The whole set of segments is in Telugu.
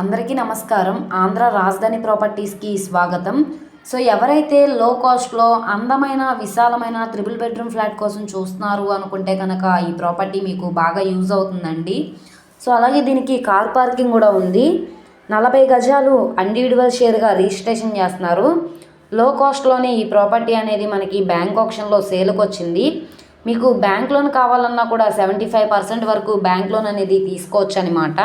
అందరికీ నమస్కారం. ఆంధ్ర రాజధాని ప్రాపర్టీస్కి స్వాగతం. సో ఎవరైతే లో కాస్ట్లో అందమైన విశాలమైన త్రిబుల్ బెడ్రూమ్ ఫ్లాట్ కోసం చూస్తున్నారు అనుకుంటే కనుక ఈ ప్రాపర్టీ మీకు బాగా యూజ్ అవుతుందండి. సో అలాగే దీనికి కార్ పార్కింగ్ కూడా ఉంది. నలభై గజాలు ఇండివిజువల్ షేర్గా రిజిస్ట్రేషన్ చేస్తున్నారు. లో కాస్ట్లోనే ఈ ప్రాపర్టీ అనేది మనకి బ్యాంక్ ఆప్షన్లో సేల్కి వచ్చింది. మీకు బ్యాంక్ లోన్ కావాలన్నా కూడా సెవెంటీ ఫైవ్ పర్సెంట్ వరకు బ్యాంక్ లోన్ అనేది తీసుకోవచ్చు అనమాట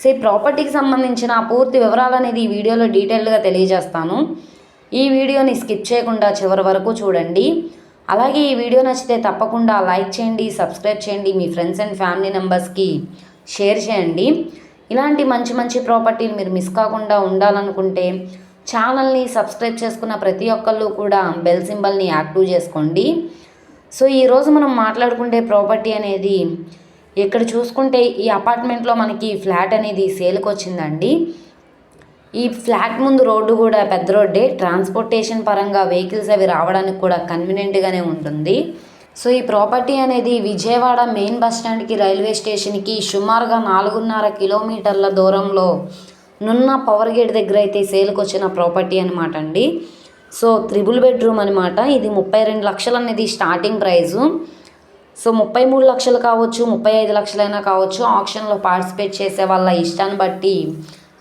సో ఈ ప్రాపర్టీకి సంబంధించిన పూర్తి వివరాలు అనేది ఈ వీడియోలో డీటెయిల్గా తెలియజేస్తాను. ఈ వీడియోని స్కిప్ చేయకుండా చివరి వరకు చూడండి. అలాగే ఈ వీడియో నచ్చితే తప్పకుండా లైక్ చేయండి సబ్స్క్రైబ్ చేయండి మీ ఫ్రెండ్స్ అండ్ ఫ్యామిలీ మెంబర్స్కి షేర్ చేయండి. ఇలాంటి మంచి మంచి ప్రాపర్టీలు మీరు మిస్ కాకుండా ఉండాలనుకుంటే ఛానల్ని సబ్స్క్రైబ్ చేసుకున్న ప్రతి ఒక్కళ్ళు కూడా బెల్ సింబల్ని యాక్టివ్ చేసుకోండి. సో ఈరోజు మనం మాట్లాడుకుంటే ప్రాపర్టీ అనేది ఇక్కడ చూసుకుంటే ఈ అపార్ట్మెంట్లో మనకి ఫ్లాట్ అనేది సేల్కి వచ్చిందండి ఈ ఫ్లాట్ ముందు రోడ్డు కూడా పెద్ద రోడ్డే. ట్రాన్స్పోర్టేషన్ పరంగా వెహికల్స్ అవి రావడానికి కూడా కన్వీనియంట్గానే ఉంటుంది. సో ఈ ప్రాపర్టీ అనేది విజయవాడ మెయిన్ బస్ స్టాండ్కి రైల్వే స్టేషన్కి సుమారుగా నాలుగున్నర కిలోమీటర్ల దూరంలో నున్న పవర్ గేట్ దగ్గర అయితే సేల్కి వచ్చిన ప్రాపర్టీ అనమాట అండి. సో త్రిబుల్ బెడ్రూమ్ అనమాట ఇది ముప్పై రెండు లక్షలు అనేది స్టార్టింగ్ ప్రైజు. సో ముప్పై మూడు లక్షలు కావచ్చు ముప్పై ఐదు లక్షలైనా కావచ్చు ఆప్షన్లో పార్టిసిపేట్ చేసే వాళ్ళ ఇష్టాన్ని బట్టి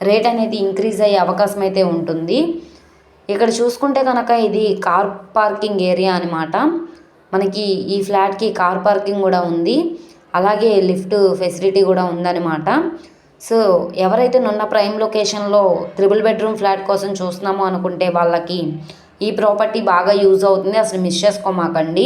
రేట్ అనేది ఇంక్రీజ్ అయ్యే అవకాశం అయితే ఉంటుంది. ఇక్కడ చూసుకుంటే కనుక ఇది కార్ పార్కింగ్ ఏరియా అనమాట మనకి ఈ ఫ్లాట్కి కార్ పార్కింగ్ కూడా ఉంది. అలాగే లిఫ్ట్ ఫెసిలిటీ కూడా ఉందన్నమాట. సో ఎవరైతే నున్న ప్రైమ్ లొకేషన్లో త్రిబుల్ బెడ్రూమ్ ఫ్లాట్ కోసం చూస్తున్నామో అనుకుంటే వాళ్ళకి ఈ ప్రాపర్టీ బాగా యూజ్ అవుతుంది. అసలు మిస్ చేసుకోమాకండి.